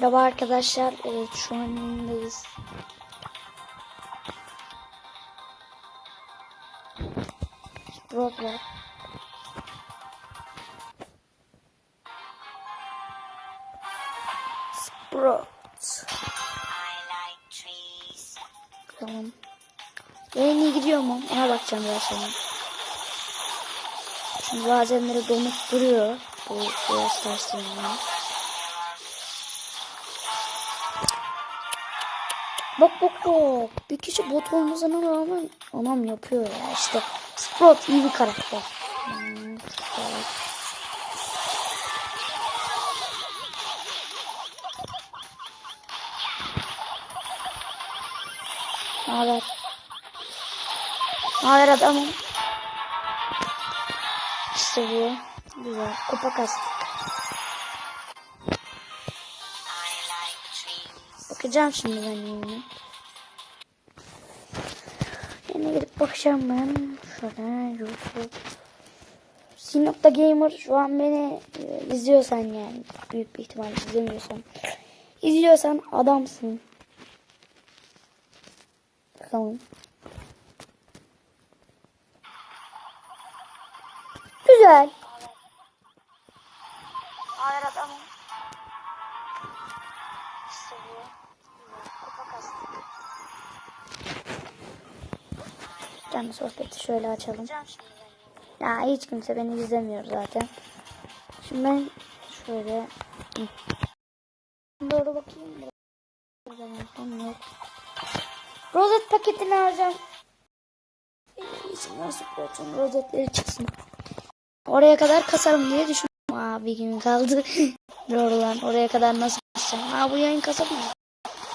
Merhaba arkadaşlar. Evet şu an yayındayız. Roblox. Sprout. Tamam. Yayın iyi gidiyor mu? Ona bakacağım biraz sonra. Şimdi bazenleri donup duruyor. Bu biraz tersliğinden. Bak bak bak. Bir kişi bot olmasına rağmen anam yapıyor ya. İşte Sprout iyi bir karakter. Hmm, haber? Haber adamım? İşte. Güzel. Kupa kastık. Bakacağım şimdi ben yine. Yine gidip bakacağım ben. Şöyle YouTube. Sinop'ta Gamer şu an beni e, izliyorsan yani büyük bir ihtimalle izlemiyorsan. İzliyorsan adamsın. Bakalım. Güzel. Hayır adamım. Canlı sohbeti şöyle açalım. Ya hiç kimse beni izlemiyor zaten. Şimdi ben şöyle doğru bakayım. Yok. Rozet paketini alacağım. İçinden Sprout'un rozetleri çıksın. Oraya kadar kasarım diye düşündüm. Aa bir gün kaldı. Doğru lan. Oraya kadar nasıl kasacağım? Aa bu yayın kasabilir.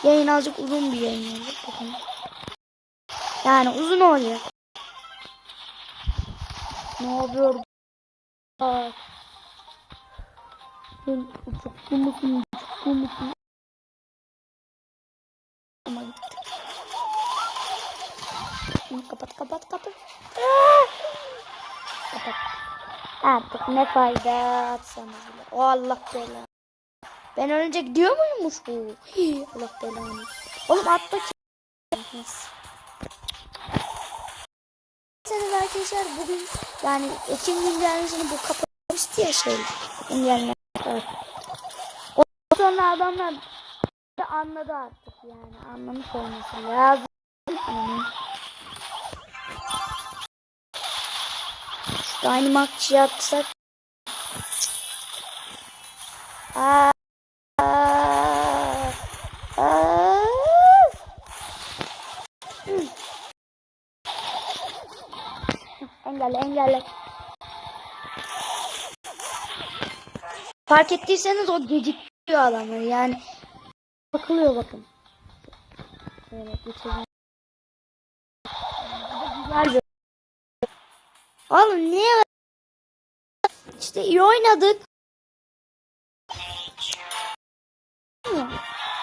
Yayın azıcık uzun bir yayın olacak. Yani uzun olacak. Ne yapıyor? Aa. Sen uçaklı mısın? Uçaklı mısın? Ama gitti. Şunu kapat kapat kapat. Aa! Kapat. Artık ne fayda atsanız bile. O Allah belanı. Ben önce gidiyor muymuş bu? Hii, Allah belanı. Oğlum atla ki. Neyse. Senin arkadaşlar bugün yani Ekim güncelmesini bu kapatmıştı ya şey güncelme. Evet. O sonra adamlar da anladı artık yani anlamış olması lazım. Yani. Şu yapsak. Aa, Fark ettiyseniz o gecikiyor adamları yani. Bakılıyor bakın. Şöyle geçelim. Güzel. Oğlum niye? İşte iyi oynadık.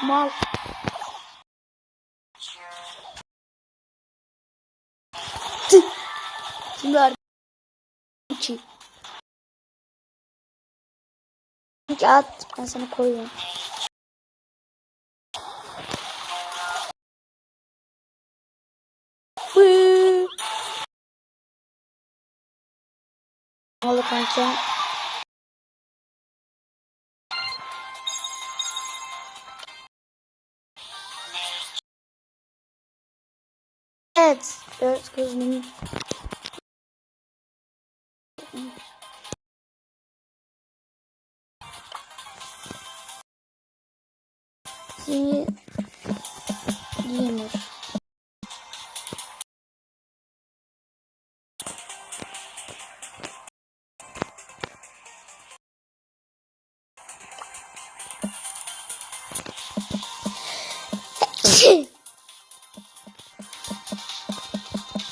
Mal. Şimdi at. Ben sana koyuyorum. Oldu kanka? Evet. Dört G Linux.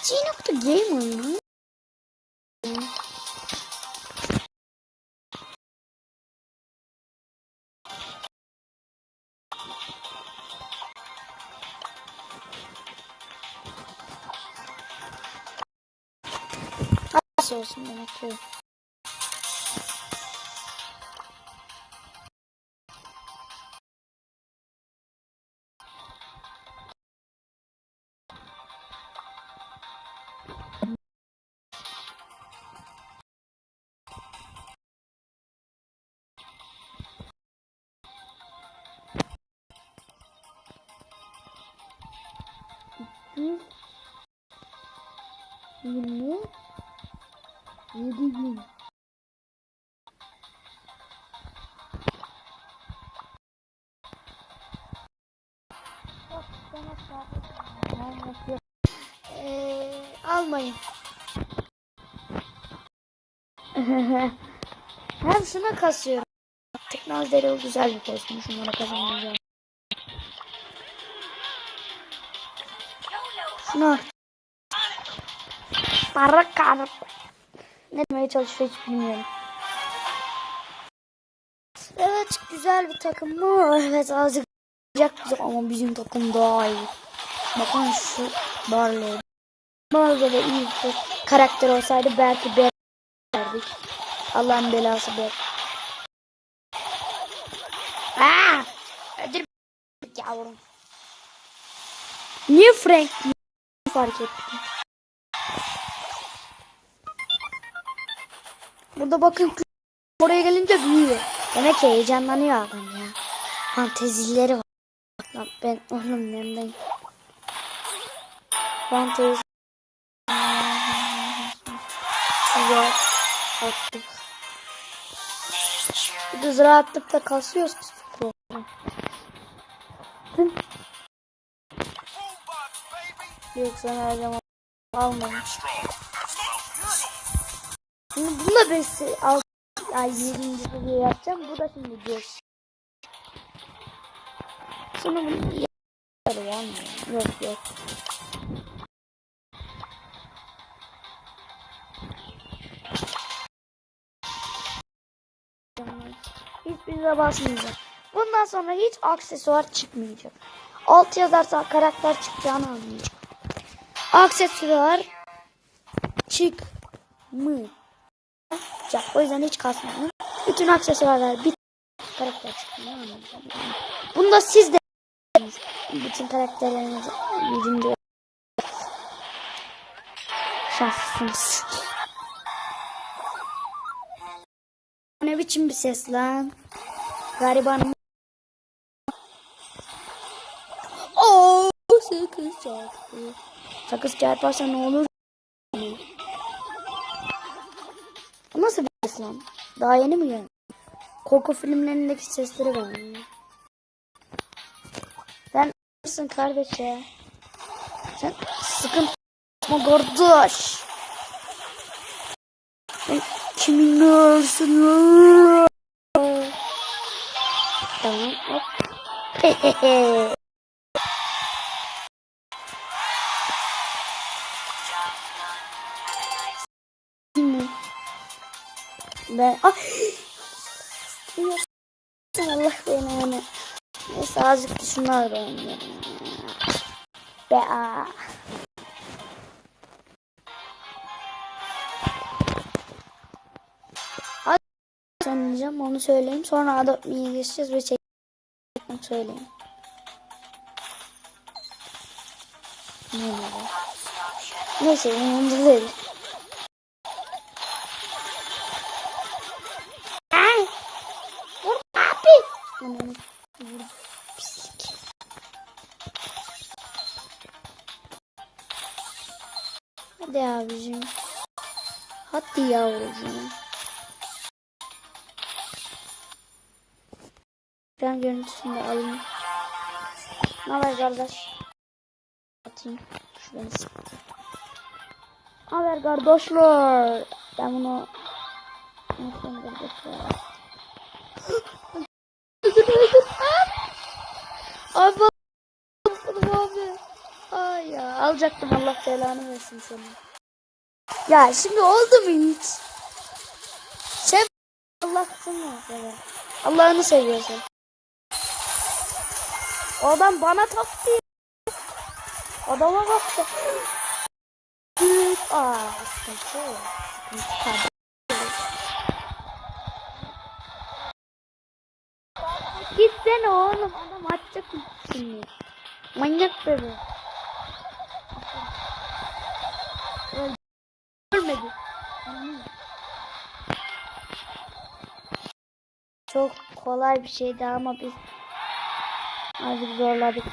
Tinha outro game, não? pessoas né, aqui. Uhum. 7 gün. Ee, almayın. Hem şuna kasıyorum. Teknolojileri o güzel bir kostüm. Şunlara kazanacağım. Şuna. Para kar. Ne demeye çalışıyor hiç bilmiyorum. Evet güzel bir takım mı? Evet azıcık bizi ama bizim takım daha iyi. Bakın şu Barley. Barley de iyi bir karakter olsaydı belki bir verdik. Allah'ın belası be. Aa! Öldür yavrum. Niye Frank fark ettim? Burada bakın oraya gelince büyüyor. Demek ki heyecanlanıyor adam ya. Fantezileri var. Lan ben oğlum nereden? Fantezi. Güzel. Attık. Bir de ziraatlıkta kasıyoruz. Yoksa her zaman almayın. Şimdi bununla birisi al ay 20. seviye yapacağım. Bu da şimdi 5. Sonra bunu yapar Yok yok. Hiçbirine basmayacağım. Bundan sonra hiç aksesuar çıkmayacak. Alt yazarsa karakter çıkacağını anlayacak. Aksesuar çıkmayacak. O yüzden hiç kasmayın. Bütün aksesuarlar bir karakter anlayacak. Bunu da siz de bütün karakterlerinizi birinci şanslısınız. Ne biçim bir ses lan? Gariban. Oo, sakız çarptı. Sakız çarparsa ne olur? Ses? Daha yeni mi geldi? Korku filmlerindeki sesleri benziyor. Sen mısın kardeş? Sen sıkıntı yapma kardeş. Sen kimin görsün Tamam hop. Ben ah Allah beni yani. Neyse azıcık şunlar oynayalım. Be. Hadi sanacağım onu söyleyeyim. Sonra Adobe'ye geçeceğiz ve çekmek söyleyeyim. Ne oluyor? Neyse umurumda değil. Hadi abicim. Hadi yavrucuğum. Ekran görüntüsünü de alayım. Ne haber kardeş? Atayım. Şu beni sıktı. Ne haber kardeşler? Ben bunu... Nasıl kardeşler? Abi. Ya alacaktım Allah belanı versin seni. Ya şimdi oldu mu hiç? Sev Allah'ını sever. Allah'ını seviyorsun. O adam bana taktı. Adama baktı. Aa sıkıntı. Sıkıntı. Gitsene oğlum. Adam atacak şimdi. Manyak bebe. Ölmedi. Çok kolay bir şeydi ama biz azıcık zorladık.